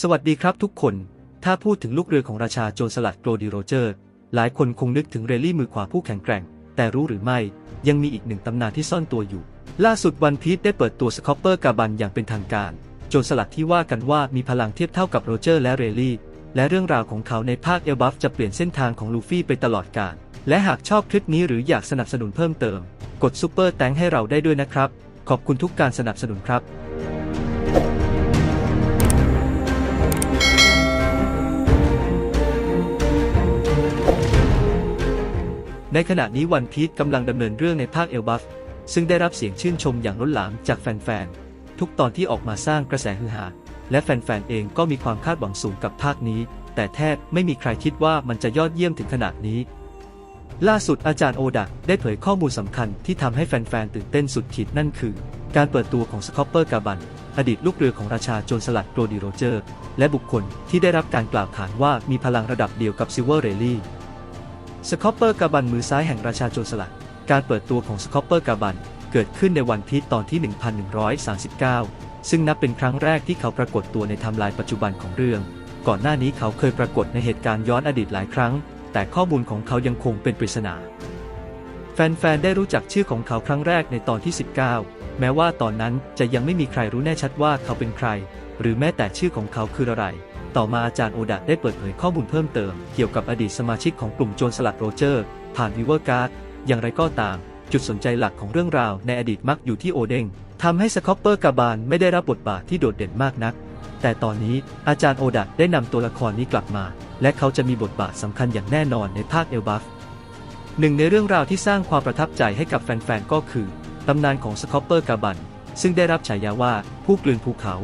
สวัสดีครับทุกคน ถ้าพูดถึงลูกเรือของราชาโจรสลัดโกลดีโรเจอร์ หลายคนคงนึกถึงเรลลี่มือขวาผู้แข็งแกร่ง แต่รู้หรือไม่ ยังมีอีกหนึ่งตำนานที่ซ่อนตัวอยู่ ล่าสุดวันพีชได้เปิดตัวสคอปเปอร์กาบันอย่างเป็นทางการ โจรสลัดที่ว่ากันว่ามีพลังเทียบเท่ากับโรเจอร์และเรลลี่ และเรื่องราวของเขาในภาคเอลบัฟจะเปลี่ยนเส้นทางของลูฟี่ไปตลอดกาล และหากชอบคลิปนี้หรืออยากสนับสนุนเพิ่มเติม กดซูเปอร์แตงให้เราได้ด้วยนะครับ ขอบคุณทุกการสนับสนุนครับ ในขณะนี้วันพีชกำลังดำเนินเรื่องในภาคเอลบัฟ ซึ่งได้รับเสียงชื่นชมอย่างล้นหลามจากแฟนๆ ทุกตอนที่ออกมาสร้างกระแสฮือฮา และแฟนๆ เองก็มีความคาดหวังสูงกับภาคนี้ แต่แทบไม่มีใครคิดว่ามันจะยอดเยี่ยมถึงขนาดนี้ ล่าสุดอาจารย์โอดะได้เผยข้อมูลสำคัญที่ทำให้แฟนๆ ตื่นเต้นสุดขีดนั่นคือ การเปิดตัวของสคอปเปอร์กาบัน อดีตลูกเรือของราชาโจรสลัดโกลดีโรเจอร์ และบุคคลที่ได้รับการกล่าวขานว่ามีพลังระดับเดียวกับซิลเวอร์เรลลี่ สคอปเปอร์กาบันมือซ้ายแห่งราชาโจรสลัด การเปิดตัวของสคอปเปอร์กาบันเกิดขึ้นในวันพีชตอนที่ 1139 ซึ่งนับเป็นครั้งแรกที่เขาปรากฏตัวในไทม์ไลน์ปัจจุบันของเรื่อง ก่อนหน้านี้เขาเคยปรากฏในเหตุการณ์ย้อนอดีตหลายครั้ง แต่ข้อมูลของเขายังคงเป็นปริศนา แฟนๆ ได้รู้จักชื่อของเขาครั้งแรกในตอนที่ 19 แม้ว่าตอนนั้นจะยังไม่มีใครรู้แน่ชัดว่าเขาเป็นใคร หรือแม้แต่ชื่อของเขาคืออะไร ต่อมาอาจารย์โอดะได้เปิดเผยข้อมูลเพิ่มเติม เกี่ยวกับอดีตสมาชิกของกลุ่มโจรสลัดโรเจอร์ ผ่านวิเวอร์การ์ด อย่างไรก็ตาม จุดสนใจหลักของเรื่องราวในอดีตมักอยู่ที่โอเด้งทำให้สคอปเปอร์กาบานไม่ได้รับบทบาทที่โดดเด่นมากนัก แต่ตอนนี้อาจารย์โอดะได้นำตัวละครนี้กลับมา และเขาจะมีบทบาทสำคัญอย่างแน่นอนในภาคเอลบัฟหนึ่งในเรื่องราวที่สร้างความประทับใจให้กับแฟนๆก็คือตำนานของสคอปเปอร์กาบันซึ่งได้รับฉายาว่าผู้กลืนภูเขา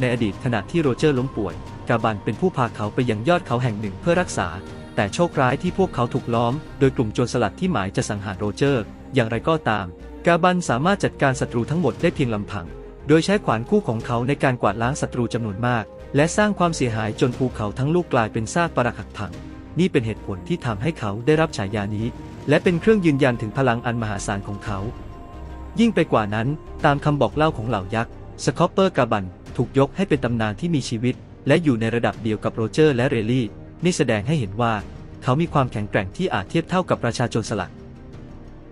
ในอดีตขณะที่โรเจอร์ล้มป่วย กาบันเป็นผู้พาเขาไปยังยอดเขาแห่งหนึ่งเพื่อรักษา แต่โชคร้ายที่พวกเขาถูกล้อม โดยกลุ่มโจรสลัดที่หมายจะสังหารโรเจอร์ อย่างไรก็ตาม กาบันสามารถจัดการศัตรูทั้งหมดได้เพียงลำพัง โดยใช้ขวานคู่ของเขาในการกวาดล้างศัตรูจำนวนมาก และสร้างความเสียหายจนภูเขาทั้งลูกกลายเป็นซากปรักหักพัง นี่เป็นเหตุผลที่ทำให้เขาได้รับฉายานี้ และเป็นเครื่องยืนยันถึงพลังอันมหาศาลของเขา ยิ่งไปกว่านั้น ตามคำบอกเล่าของเหล่ายักษ์สคอปเปอร์กาบันถูกยกให้เป็นตำนานที่มีชีวิตและอยู่ในระดับเดียวกับโรเจอร์และเรลลี่ นี่แสดงให้เห็นว่า เขามีความแข็งแกร่งที่อาจเทียบเท่ากับประชาชนสลัด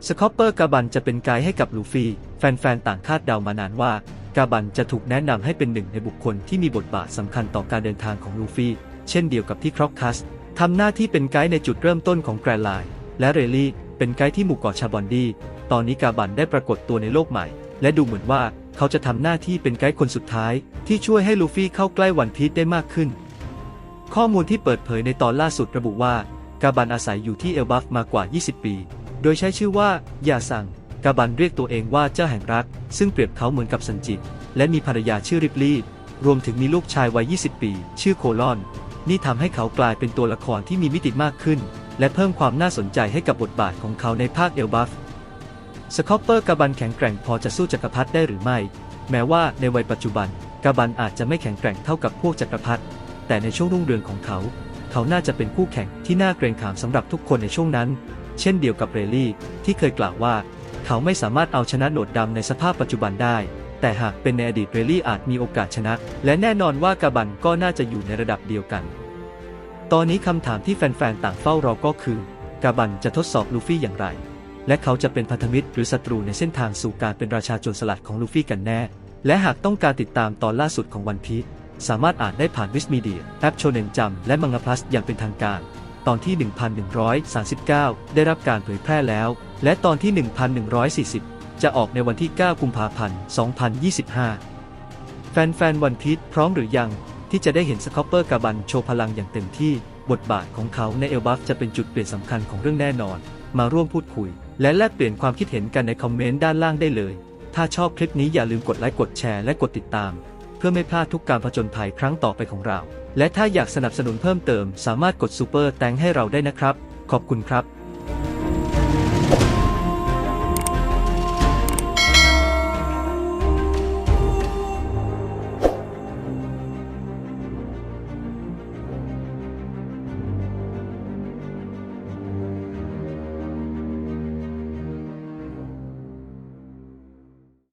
สคอปเปอร์กาบันจะเป็นไกด์ให้กับลูฟี่ แฟนๆ ต่างคาดเดามานานว่ากาบันจะถูกแนะนำให้เป็นหนึ่งในบุคคลที่มีบทบาทสำคัญต่อการเดินทางของลูฟี่ เช่นเดียวกับที่ครอกคัสทำหน้าที่เป็นไกด์ในจุดเริ่มต้นของแกรนไลน์และเรลลี่ เป็นไกด์ที่หมู่เกาะชาบอนดี ตอนนี้กาบันได้ปรากฏตัวในโลกใหม่ และดูเหมือนว่าเขาจะทำหน้าที่เป็นไกด์คนสุดท้าย ที่ช่วยให้ลูฟี่เข้าใกล้วันพีชได้มากขึ้น ข้อมูลที่เปิดเผยในตอนล่าสุดระบุว่ากาบันอาศัยอยู่ที่เอลบัฟมากว่า 20 ปี โดยใช้ชื่อว่า ยาซัง กาบันเรียกตัวเองว่าเจ้าแห่งรัก ซึ่งเปรียบเขาเหมือนกับสันจิต และมีภรรยาชื่อริปลีรวมถึงมีลูกชายวัย 20 ปี ชื่อโคลอน นี่ทำให้เขากลายเป็นตัวละครที่มีมิติมากขึ้น และเพิ่มความน่าสนใจให้กับบทบาทของเขาในภาคเอลบัฟ สคอปเปอร์กาบันแข็งแกร่งพอจะสู้จักรพรรดิได้หรือไม่ แม้ว่าในวัยปัจจุบันกาบันอาจจะไม่แข็งแกร่งเท่ากับพวกจักรพรรดิแต่ในช่วงรุ่งเรืองของเขา เขาน่าจะเป็นคู่แข่งที่น่าเกรงขามสำหรับทุกคนในช่วงนั้น เช่นเดียวกับเรลลี่ ที่เคยกล่าวว่า เขาไม่สามารถเอาชนะโหนดดำในสภาพปัจจุบันได้ แต่หากเป็นในอดีตเรลลี่อาจมีโอกาสชนะ และแน่นอนว่ากาบันก็น่าจะอยู่ในระดับเดียวกัน ตอนนี้คำถามที่แฟนๆต่างเฝ้ารอก็คือ กาบันจะทดสอบลูฟี่อย่างไร และเขาจะเป็นพันธมิตรหรือศัตรูในเส้นทางสู่การเป็นราชาโจรสลัดของลูฟี่กันแน่ และหากต้องการติดตามตอนล่าสุดของวันพีชสามารถอ่านได้ผ่านวิสมีเดียแอปโชเนนจัมและมังงะพลัสอย่างเป็นทางการ ตอนที่ 1139 ได้รับการเผยแพร่แล้ว และตอนที่ 1140 จะออกในวันที่ 9 กุมภาพันธ์ 2025 แฟนๆวันพีชพร้อมหรือยังที่จะได้เห็นสคอปเปอร์กาบันโชว์พลังอย่างเต็มที่ บทบาทของเขาในเอลบัฟจะเป็นจุดเปลี่ยนสำคัญของเรื่องแน่นอน มาร่วมพูดคุย และแลกเปลี่ยนความคิดเห็นกันในคอมเมนต์ด้านล่างได้เลย ถ้าชอบคลิปนี้อย่าลืมกดไลค์กดแชร์และกดติดตาม เพื่อไม่พลาดทุกการผจญภัยครั้งต่อไปของเรา และถ้าอยากสนับสนุนเพิ่มเติม สามารถกดซูเปอร์แตงให้เราได้นะครับ ขอบคุณครับ